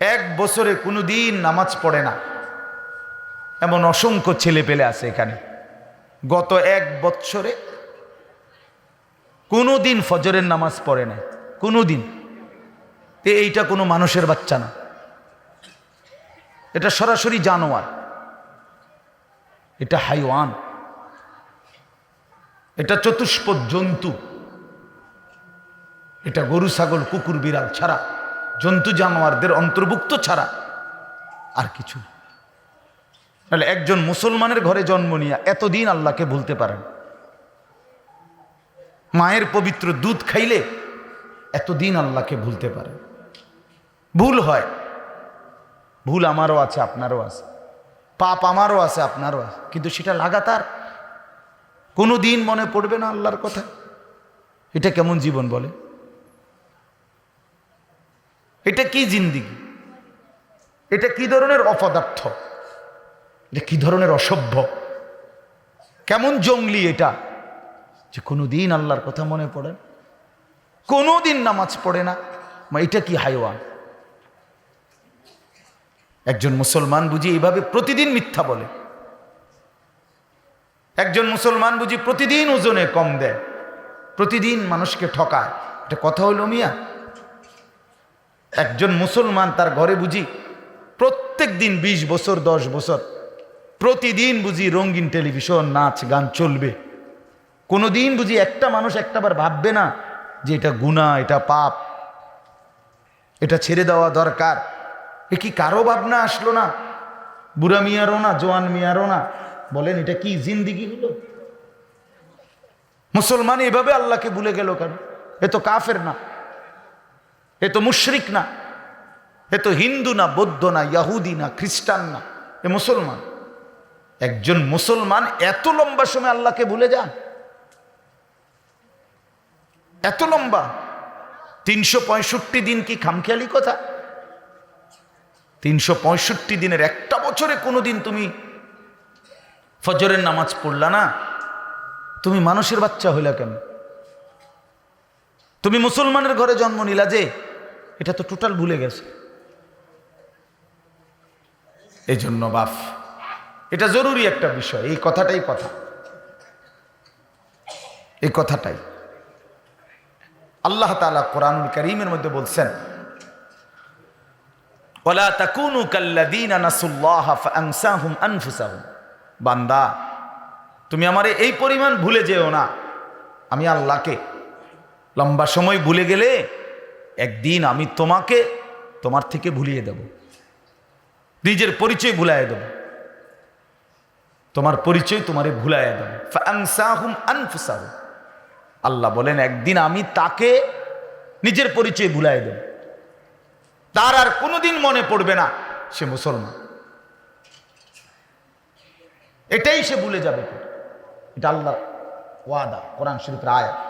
এক বছরে কোনো দিন নামাজ পড়ে না। এমন অসংখ্য ছেলে পেলে আছে এখানে। গত এক বৎসরে কোনো দিন ফজরের নামাজ পড়ে না কোনো দিন এ এইটা কোনো মানুষের বাচ্চা না। এটা সরাসরি জানোয়ার। এটা হাইওয়ান। এটা চতুষ্পদ জন্তু। এটা গরু, ছাগল, কুকুর, বিড়াল ছাড়া জন্তু জানোয়ারদের অন্তর্ভুক্ত ছাড়া আর কিছু। তাহলে একজন মুসলমানের ঘরে জন্ম নিয়ে এতদিন আল্লাহকে ভুলতে পারেন। মায়ের পবিত্র দুধ খাইলে এতদিন আল্লাহকে ভুলতে পারে ভুল হয়। ভুল আমারও আছে, আপনারও আছে। পাপ আমারও আছে, আপনারও আছে। কিন্তু সেটা লাগাতার। কোনো দিন মনে পড়বে না আল্লাহর কথা। এটা কেমন জীবন বলে? এটা কি জিন্দিগি? এটা কি ধরনের অপদার্থ? এটা কি ধরনের অসভ্য? কেমন জঙ্গলি এটা? যে কোনো দিন আল্লাহর কথা মনে পড়ে? কোনো দিন নামাজ পড়ে না। মা, এটা কি হাইওয়ান? একজন মুসলমান বুঝি এইভাবে প্রতিদিন মিথ্যা বলে। একজন মুসলমান বুঝি প্রতিদিন ওজনে কম দেয়। প্রতিদিন মানুষকে ঠকায়। এটা কথা হইল মিয়া। একজন মুসলমান তার ঘরে বুঝি প্রত্যেক দিন বিশ বছর, দশ বছর, প্রতিদিন বুঝি রঙিন টেলিভিশন, নাচ, গান চলবে। কোনো দিন বুঝি একটা মানুষ একটাবার ভাববে না যে এটা গুণা এটা পাপ, এটা ছেড়ে দেওয়া দরকার। এ কি কারও ভাবনা আসলো না? বুড়া মিয়ারও না, জোয়ান মিয়ারও না? বলেন, এটা কি জিন্দিগি হলো? মুসলমান এভাবে আল্লাহকে ভুলে গেল কেন? এ তো কাফের না। এ তো মুশরিক না এ তো হিন্দু না, বৌদ্ধ না, ইয়াহুদি না, খ্রিস্টান না, এ মুসলমান। একজন মুসলমান এত লম্বা সময় আল্লাহকে ভুলে যান? এত লম্বা? তিনশো পঁয়ষট্টি দিন কি খামখেয়ালি কথা? তিনশো পঁয়ষট্টি দিনের একটা বছরে কোনো দিন তুমি ফজরের নামাজ পড়লা না? তুমি মানুষের বাচ্চা হইলা কেন? তুমি মুসলমানের ঘরে জন্ম নিলা যে এটা তো টোটাল ভুলে গেছে। এই জন্য বাফ, এটা জরুরি একটা বিষয়, এই কথাটাই কথা। এই কথাটাই। আল্লাহ তালা কোরআনুল করিমের মধ্যে বলছেন ওলা তাকুনু কাল্লাদিন বান্দা, তুমি আমারে এই পরিমাণ ভুলে যেও না। আমি আল্লাহকে লম্বা সময় ভুলে গেলে একদিন আমি তোমাকে তোমার থেকে ভুলিয়ে দেব। নিজের পরিচয় ভুলাইয়ে দেব। তোমার পরিচয় তোমারে ভুলাইয়া দেব। আল্লাহ বলেন, একদিন আমি তাকে নিজের পরিচয় ভুলাই দেব। তার আর কোনোদিন মনে পড়বে না সে মুসলমান। এটাই সে ভুলে যাবে। এটা আল্লাহ ওয়াদা, কোরআন শরীফের আয়াত।